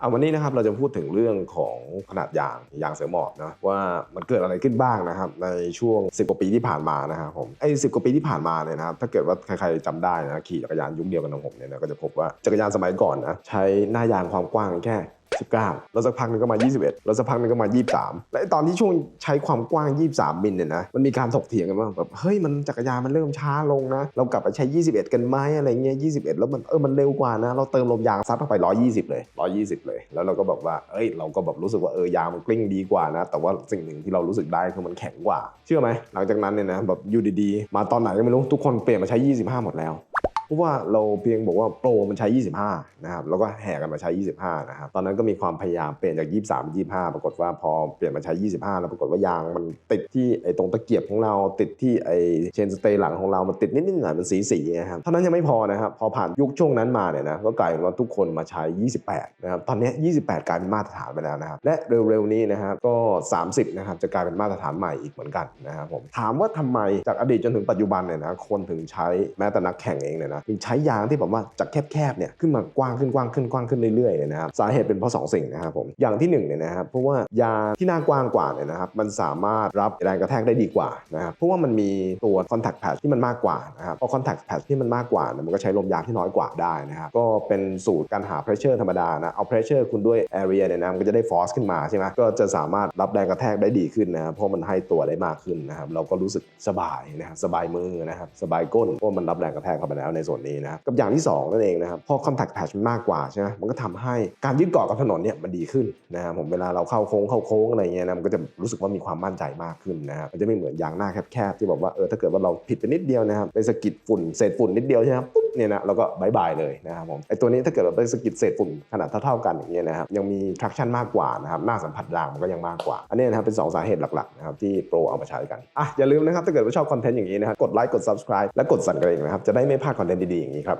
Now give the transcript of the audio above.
เอาวันนี้นะครับเราจะพูดถึงเรื่องของขนาดยางยางเสือหมอบนะว่ามันเกิดอะไรขึ้นบ้างนะครับในช่วง 10 กว่าปีที่ผ่านมานะครับผมไอ้สิกว่าปีที่ผ่านมาเนี่ยนะครับถ้าเกิดว่าใครๆจำได้นะขี่จักรยานยุคเดียวกันของผมเนี่ยนะก็จะพบว่าจักรยานสมัยก่อนนะใช้หน้ายางความกว้างแค่ 19 แล้วสักพักหนึงก็มา 21 แล้วสักพักหนึงก็มา 23 และตอนที่ช่วงใช้ความกว้าง 23 มิลเนี่ยนะ มันมีการถกเถียงกันว่าแบบเฮ้ยมันจักรยานมันเริ่มช้าลงนะ เรากลับไปใช้ 21 กันไหมอะไรเงี้ย 21 แล้วมันเออมันเร็วกว่านะ เราเติมลมยางซัดเข้าไป 120 เลย 120 เลย แล้วเราก็บอกว่าเอ้ยเราก็แบบรู้สึกว่าเออยางมันกลิ้งดีกว่านะ แต่ว่าสิ่งหนึ่งที่เรารู้สึกได้คือมันแข็งกว่า เชื่อไหมหลังจากนั้นเนี่ยนะแบบอยู่ดีๆมาตอนไหนก็ไม่รู้ทุกคนเปลี่ยนมาใช้ 25 หมดแล้ว เพราะว่าเราเพียงบอกว่าโปรมันใช้ 25 นะครับแล้วก็แห่กันมาใช้ 25 นะครับ ตอนนั้นก็มีความพยายามเปลี่ยนจาก 23เป็น25 ปรากฏว่าพอเปลี่ยนมาใช้ 25 แล้วปรากฏว่ายางมันติดที่ไอ้ตรงตะเกียบของเราติดที่ไอ้เชนสเตย์หลังของเรามันติดนิดๆหน่อยมันสีๆนะครับเท่านั้นยังไม่พอนะครับพอผ่านยุคช่วงนั้นมาเนี่ยนะก็กลายเป็นว่าทุกคนมาใช้ 28 นะครับตอนนี้ 28 กลายเป็นมาตรฐานไปแล้วนะครับและเร็วๆนี้นะครับก็ 30 นะครับจะกลายเป็นมาตรฐานใหม่อีกเหมือนกันนะครับผมถามว่าทำไมจากอดีตจนถึงปัจจุบันเนี่ยนะคนถึงใช้แม้แต่นักแข่งเองเนี่ยนะถึงใช้ยางที่แบบว่าจากแคบๆเนี่ยขึ้นมากว้างขึ้นกว้างขึ้นกว้างขึ้นเรื่อยๆเนี่ยนะครับสาเหตุเป็นเพราะสองสิ่งนะครับผมอย่างที่หนึ่งเนี่ยนะครับเพราะว่ายางที่หน้ากว้างกว่าเนี่ยนะครับมันสามารถรับแรงกระแทกได้ดีกว่านะครับเพราะว่ามันมีตัว contact patch ที่มันมากกว่านะครับพอ contact patch ที่มันมากกว่าเนี่ยมันก็ใช้ลมยางที่น้อยกว่าได้นะครับก็เป็นสูตรการหา pressure ธรรมดานะเอา pressure คุณด้วย area เนี่ยนะมันก็จะได้ force ขึ้นมาใช่ไหมก็จะสามารถรับแรงกระแทกได้ดีขึ้นนะครับเพราะมันให้ตัวได้มากขึ้นนะครับเราก็รู้สึกสบายนะครับสบายมือนะครับสบายก้นเพราะมันรับแรงกระแทกเข้าไปแล้วในส่วนนี้นะครับกับอย่างที่สองนั่นเองนะครับพอ contact patch มันมากกว่าใช่ไหมมันก็ทำให้การยึดเกาะกับถนนเนี่ยมันดีขึ้นนะครับผมเวลาเราเข้าโค้งเข้าโค้งอะไรเงี้ยนะมันก็จะรู้สึกว่ามีความมั่นใจมากขึ้นนะครับมันจะไม่เหมือนยางหน้าแคบๆที่บอกว่าเออถ้าเกิดว่าเราผิดไปนิดเดียวนะครับไปสะกิดฝุ่นเศษฝุ่นนิดเดียวใช่ไหมปุ๊บ เนี่ยนะเราก็บายบายเลยนะครับผมไอตัวนี้ถ้าเกิดเราไปสกิดเศษฝุ่นขนาดเท่าๆกันอย่างเงี้ยนะครับยังมี traction มากกว่านะครับหน้าสัมผัสยางมันก็ยังมากกว่า อันนี้นะครับเป็นสองสาเหตุหลักๆนะครับที่โปรเอามาใช้กันอะอย่าลืมนะครับถ้าเกิดว่าชอบคอนเทนต์อย่างนี้นะครับกดไลค์กด subscribe และกดสั่นกระดิ่งนะครับจะได้ไม่พลาดคอนเทนต์ดีๆอย่างนี้ครับ